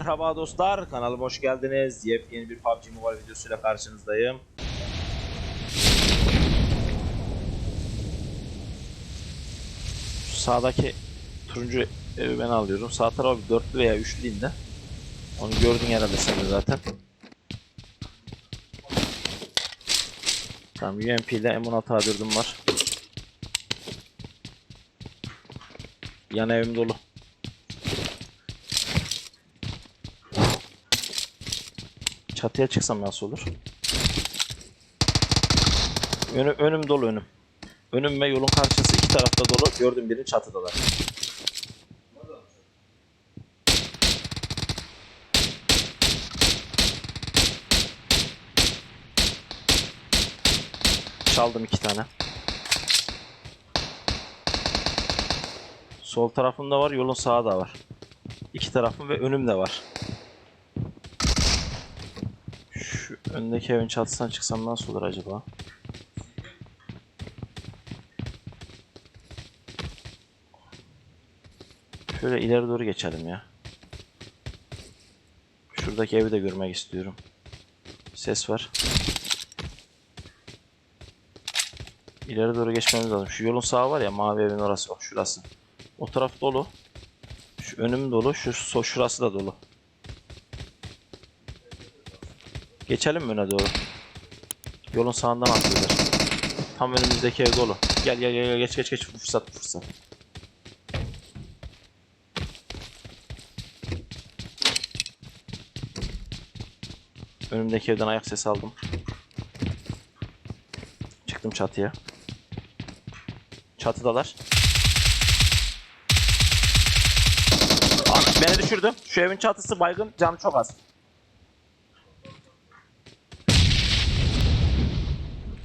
Merhaba dostlar, kanalıma hoş geldiniz. Yepyeni bir PUBG Mobile videosuyla karşınızdayım. Şu sağdaki turuncu evi ben alıyorum. Sağ tarafı dörtlü veya üçlü indi. Onu gördün herhalde sen de zaten. Tamam UMP ile M16 A4'üm var. Yan evim dolu. Çatıya çıksam nasıl olur? Önüm, önüm dolu önüm. Önüm ve yolun karşısı iki tarafta dolu. Gördüm birini çatıdalar. Çaldım iki tane. Sol tarafımda var, yolun sağı da var. İki tarafım ve önüm de var. Şu öndeki evin çatısına çıksam nasıl olur acaba? Şöyle ileri doğru geçelim ya. Şuradaki evi de görmek istiyorum. Ses var. İleri doğru geçmemiz lazım. Şu yolun sağı var ya mavi evin orası bak şurası. O taraf dolu. Şu önüm dolu. Şu so şurası da dolu. Geçelim mi öne doğru? Yolun sağından atlıyorlar. Tam önümüzdeki ev dolu. Gel gel gel geç geç geç fırsat fırsat. Önümdeki evden ayak sesi aldım. Çıktım çatıya. Çatıdalar. Aa, beni düşürdü. Şu evin çatısı baygın. Canı çok az.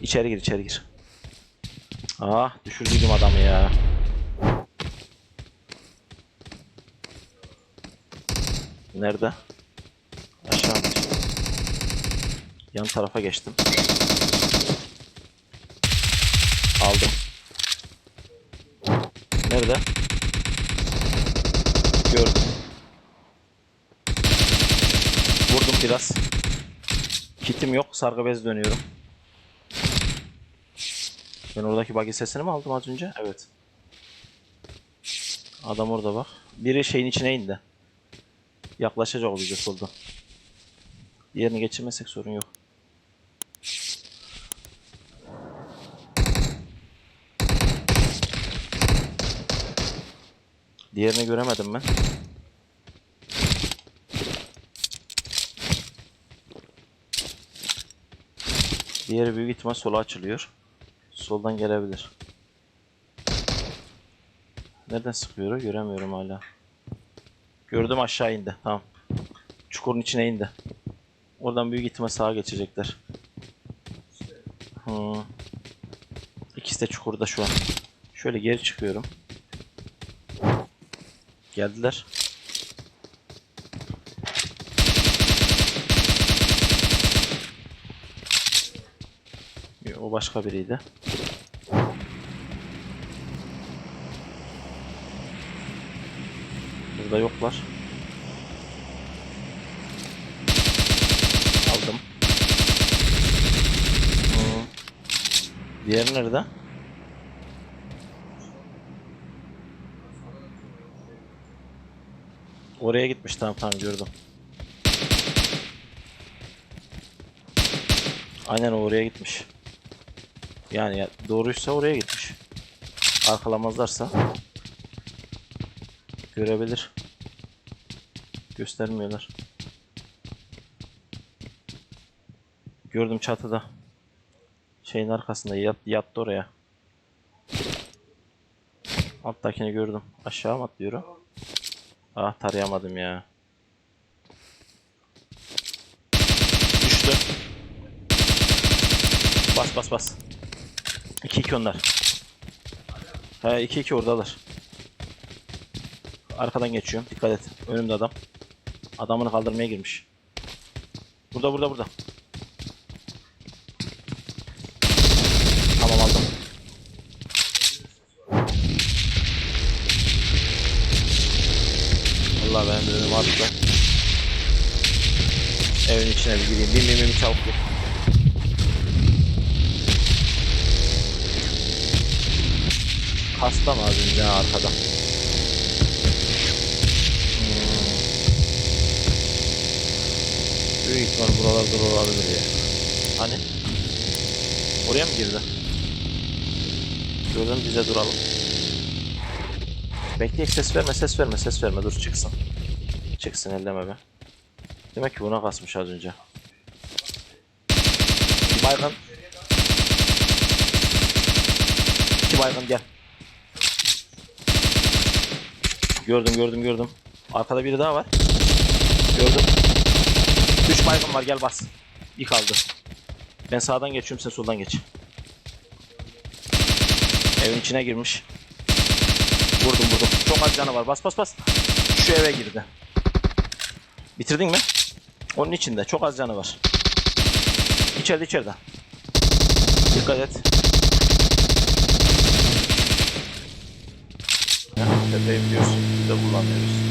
İçeri gir, içeri gir. Ah, düşürdüydüm adamı ya. Nerede? Aşağı mı? Yan tarafa geçtim. Aldım. Nerede? Gördüm. Vurdum biraz. Kitim yok. Sargı bez dönüyorum. Ben oradaki buggy sesini mi aldım az önce? Evet. Adam orada bak. Biri şeyin içine indi. Yaklaşacak o bize solda. Diğerini geçirmesek sorun yok. Diğerini göremedim ben. Diğeri büyük ihtimal sola açılıyor. Soldan gelebilir. Nereden sıkıyor? Göremiyorum hala. Gördüm aşağı indi. Tamam. Çukurun içine indi. Oradan büyük ihtimal sağa geçecekler. Hmm. İkisi de çukurda şu an. Şöyle geri çıkıyorum. Geldiler. O başka biriydi. Burada yoklar. Aldım. Hmm. Diğeri nerede? Oraya gitmiş tamam tamam gördüm. Aynen oraya gitmiş. Yani ya, doğruysa oraya gitmiş. Arkalamazlarsa görebilir. Göstermiyorlar. Gördüm çatıda. Şeyin arkasında yat, yattı oraya. Alttakini gördüm. Aşağı mı atlıyor o? Ah tarayamadım ya. Düştü. Bas bas bas. 2-2 onlar. He 2-2 oradalar. Arkadan geçiyorum. Dikkat et. Önümde adam. Adamını kaldırmaya girmiş. Burada burada burada. Tamam aldım. Allah benim önüm attı. Evin içine bir gireyim. Bin bin çabuk gir. Hasta mı az önce arkada? Hmm. Büyük ihtimal buralarda olabilir ya. Hani? Oraya mı girdi? Gördüm bize duralım. Bekleyek ses verme ses verme ses verme dur çıksın. Çıksın elleme be. Demek ki buna kasmış az önce. Bir baygın. İki baygın gel. Gördüm gördüm gördüm. Arkada biri daha var. Gördüm. Üç baygın var gel bas. Bir kaldı. Ben sağdan geçiyorum sen soldan geç. Evin içine girmiş. Vurdum vurdum. Çok az canı var. Bas bas bas. Şu eve girdi. Bitirdin mi? Onun içinde. Çok az canı var. İçeride içeride. Dikkat et. Tepeyi biliyorsun. Biz de kullanıyoruz.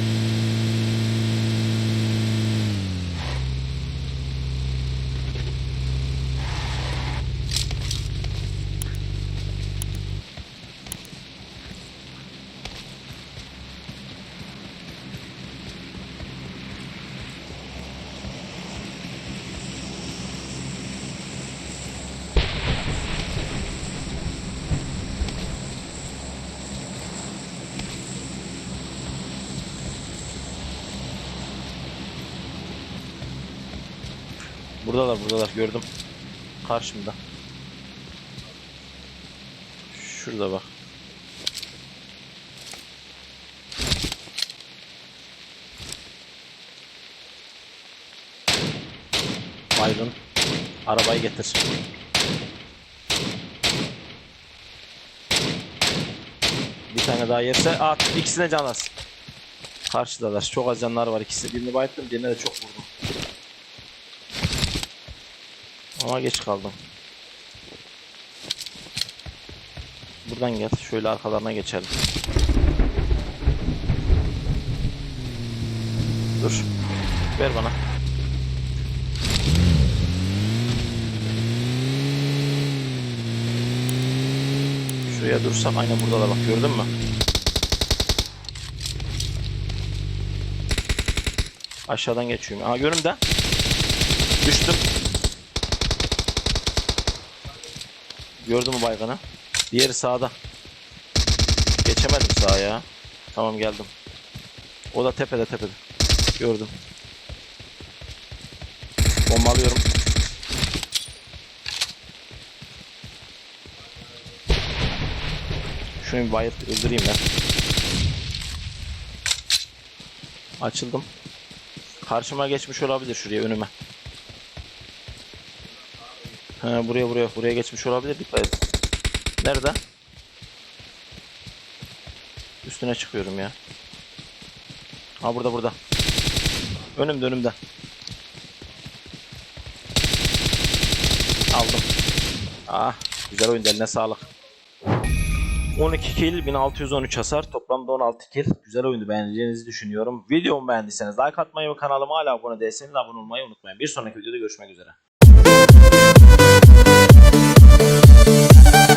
Buradalar buradalar gördüm. Karşımda. Şurada bak. Baygın. Arabayı getir. Bir tane daha yerse at. İkisine can az. Karşıdalar. Çok az canlar var. İkisi birini bayılttım. Diğerine de çok vurdum. Ama geç kaldım. Buradan gel. Şöyle arkalarına geçelim. Dur. Ver bana. Şuraya dursak aynen burada da bak gördün mü? Aşağıdan geçiyorum. Aha önümde. Düştüm. Gördün mü baygını? Diğeri sağda. Geçemedim sağa. Tamam geldim. O da tepede tepede. Gördüm. Bombalıyorum. Şunu bir bayılt öldüreyim ben. Açıldım. Karşıma geçmiş olabilir şuraya önüme. Ha, buraya buraya buraya geçmiş olabilir dikkat et. Nerede? Üstüne çıkıyorum ya. Ha burada burada. Önümde önümde. Aldım. Ah güzel oyun eline sağlık. 12 kill 1613 hasar toplamda 16 kill. Güzel oyundu beğeneceğinizi düşünüyorum. Videomu beğendiyseniz like atmayı ve kanalıma hala abone değilseniz abone olmayı unutmayın. Bir sonraki videoda görüşmek üzere. Thank you.